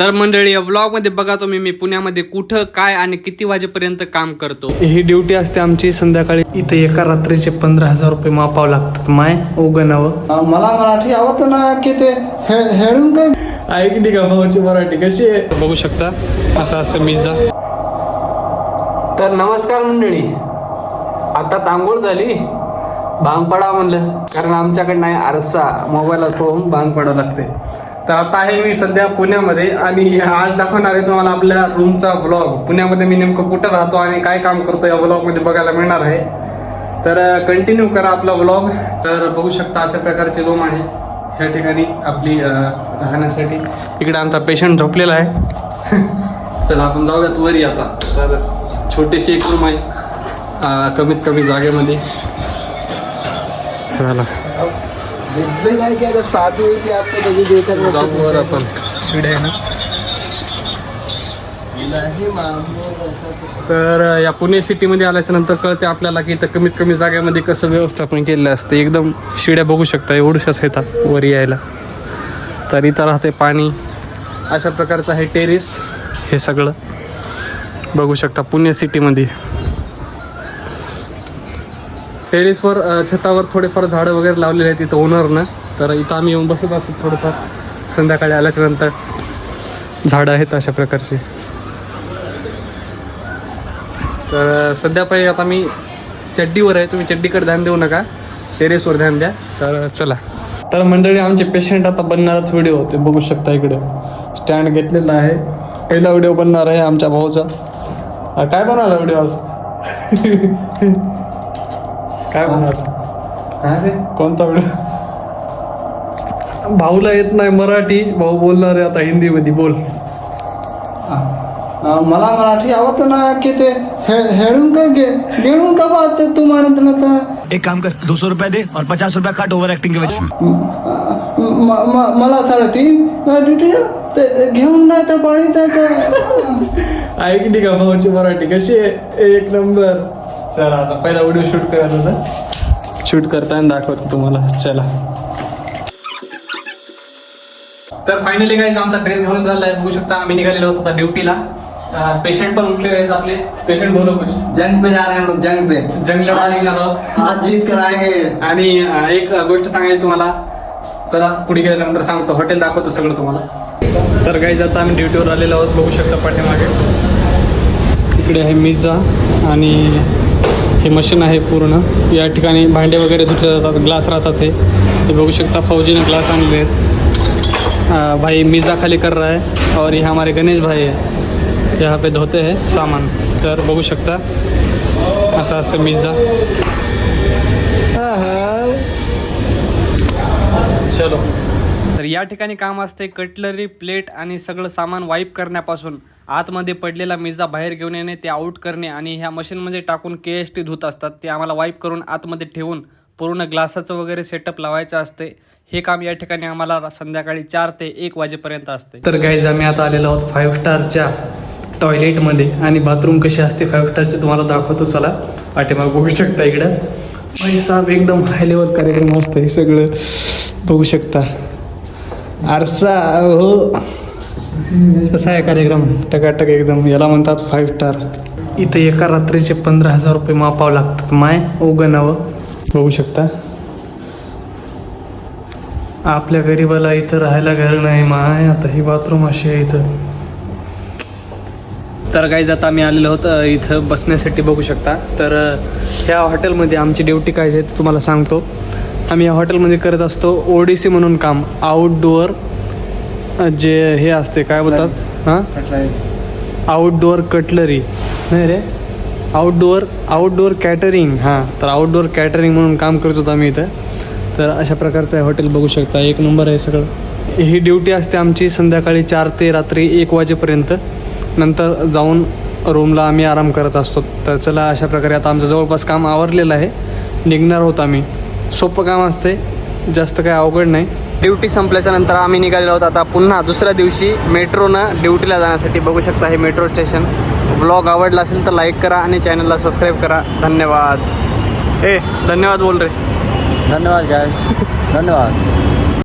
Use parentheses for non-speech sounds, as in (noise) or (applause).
तर मंडळी या व्लॉगमध्ये बघा तुम्ही मी पुण्यामध्ये कुठं काय आणि किती वाजेपर्यंत काम करतो. ही ड्युटी असते आमची संध्याकाळी. इथे एका रात्रीचे पंधरा हजार रुपये मापावं लागतात माय. ओगनावं मला मराठी आवडत ना की ते हे- हेळून काय? ऐकली का भाऊची मराठी कशी आहे? बघू शकता. असं असतं मिझा तर नमस्कार मंडळी. आता आंघोळ झाली. भांग पडा म्हणलं कारण आमच्याकडे नाही आरसा मोबाईलला पाहून भांग पडावं लागते. तर आता आहे मी सध्या पुण्यामध्ये आणि आज दाखवणार आहे तुम्हाला आपल्या रूमचा व्लॉग पुण्यामध्ये मी नेमकं कुठं राहतो आणि काय काम करतो या व्लॉगमध्ये बघायला मिळणार आहे. तर कंटिन्यू करा आपला व्लॉग तर बघू शकता अशा प्रकारची रूम आहे. ह्या ठिकाणी आपली राहण्यासाठी. इकडे आमचा पेशंट झोपलेला आहे. (laughs) चला आपण जाऊयात वरी आता. तर छोटीशी एक रूम आहे. कमीत कमी जागेमध्ये. चला. वर आपण आहे ना। तर या पुणे सिटीमध्ये आल्याच्यानंतर कळते आपल्याला की इथं कमीत कमी जागेमध्ये कसं व्यवस्थापन केलेलं असतं. एकदम शिड्या बघू शकता एवढ्याच येतात वर यायला. तर इथं राहते पाणी. अशा प्रकारचं आहे टेरेस हे सगळं बघू शकता पुणे सिटीमध्ये टेरेसवर छतावर थोडेफार झाडं वगैरे लावलेले आहेत इथं ओनरनं. तर इथं आम्ही येऊन बसत असतो थोडंफार. संध्याकाळी आल्याच्यानंतर झाडं आहेत अशा प्रकारची. तर सध्या पाहिजे आता मी चड्डीवर आहे. तुम्ही चड्डीकडे ध्यान देऊ नका. टेरेसवर ध्यान द्या. तर चला. तर मंडळी आमचे पेशंट आता बनणारच व्हिडिओ. होते बघू शकता इकडे. स्टँड घेतलेला आहे. पहिला व्हिडिओ बनणार आहे आमच्या भाऊचा. काय बनवला व्हिडिओ आज? (laughs) काय बनवला काय रे? कोणता व्हिडिओ भाऊला येत नाही मराठी. भाऊ बोलणार आहे आता हिंदीमध्ये बोल. मला मराठी आवडत ना की ते हे- हेळून काय गे गेळून का बात तू म्हणत ना तर एक काम कर दो सौ रुपया दे और पचास रुपया काट ओवर एक्टिंग के वजह म- म- मला साडेतीन ड्युटी ते घेऊन ना तर पाणी ऐकली का भाऊची मराठी? कशी आहे? एक नंबर. चला आता पहिला व्हिडिओ शूट करायला ना. शूट करताना दाखवतो तुम्हाला. चला. तर फायनली काय आमचा ड्रेस घालून झाला आहे बघू शकता आम्ही निघालेलो होतो आता ड्युटीला पेशंट पण उठले आहेत आपले. पेशंट बोलो कुछ. जंग पे जा रहे हैं हम लोग जंग पे. जंग लढा निघालो आहोत. आज जीत कर आएंगे आणि एक गोष्ट सांगायची तुम्हाला. चला पुढे गेल्याच्यानंतर सांगतो. हॉटेल दाखवतो सगळं तुम्हाला. तर काही आता आम्ही ड्युटीवर आलेलो आहोत. बघू शकता पाठीमागे. इकडे आहे मिझा आणि हे मशीन आहे पूर्ण. या ठिकाणी भांडे वगैरे धुतले जातात, ग्लास राहतात हे. हे बघू शकता, फौजीने ग्लास आणले आहेत. भाई मिज़ा खाली कर रहा है और ये हमारे गणेश भाई है. यहाँ पे धोते हैं सामान. तर बघू शकता, असं असतं मिझा चलो. या ठिकाणी काम असते कटलरी प्लेट आणि सगळं सामान वाईप करण्यापासून. आतमध्ये पडलेला मिझा बाहेर घेऊन येणे ते आउट करणे आणि ह्या मशीनमध्ये टाकून के एस टी धुत असतात. ते आम्हाला वाईप करून आतमध्ये ठेवून पूर्ण ग्लासाचं वगैरे सेटअप लावायचं असते. हे काम या ठिकाणी आम्हाला संध्याकाळी चार ते एक वाजेपर्यंत असते. तर गाईज आम्ही आता आलेलो आहोत फाईव्ह स्टारच्या टॉयलेटमध्ये आणि बाथरूम कशी असते फाईव्ह स्टारचे तुम्हाला दाखवतो चला. पाठीमाग बघू शकता इकडं. साहेब एकदम हाय लेवल कार्यक्रम असतं हे सगळं. बघू शकता. आरसा हो कसा आहे कार्यक्रम. टकाटक एकदम. याला म्हणतात फाईव्ह स्टार इथे एका रात्रीचे पंधरा हजार रुपये मापावं लागतात. माय ओगनावं बघू शकता. आपल्या गरीबाला इथं राहायला घर नाही माय. आता ही बाथरूम अशी आहे इथं. तर काही जात आम्ही आलेलो होतो इथं बसण्यासाठी बघू शकता. तर ह्या हॉटेलमध्ये आमची ड्युटी काय आहे ते तुम्हाला सांगतो. आम्ही या हॉटेलमध्ये करत असतो ओडीसी म्हणून काम आउटडोअर जे हे असते काय बोलतात? हां? आउटडोअर कटलरी नाही रे? आउटडोअर आउटडोअर कॅटरिंग हां तर आउटडोअर कॅटरिंग म्हणून काम करत होतो आम्ही इथं. तर अशा प्रकारचं हॉटेल बघू शकता. एक नंबर आहे सगळं. ही ड्युटी असते आमची संध्याकाळी चार ते रात्री एक वाजेपर्यंत. नंतर जाऊन रूमला आम्ही आराम करत असतो. तर चला अशा प्रकारे आता आमचं जवळपास काम आवरलेलं आहे. निघणार होत आम्ही. सोपं काम असते जास्त काही अवघड नाही. ड्युटी संपल्याच्या नंतर आम्ही निघालेलो आहोत. आता पुन्हा दुसऱ्या दिवशी मेट्रोनं ड्युटीला जाण्यासाठी बघू शकता हे मेट्रो स्टेशन. व्लॉग आवडला असेल तर लाईक करा आणि चॅनलला सबस्क्राईब करा. धन्यवाद. ए धन्यवाद बोल रे. धन्यवाद गाइस धन्यवाद.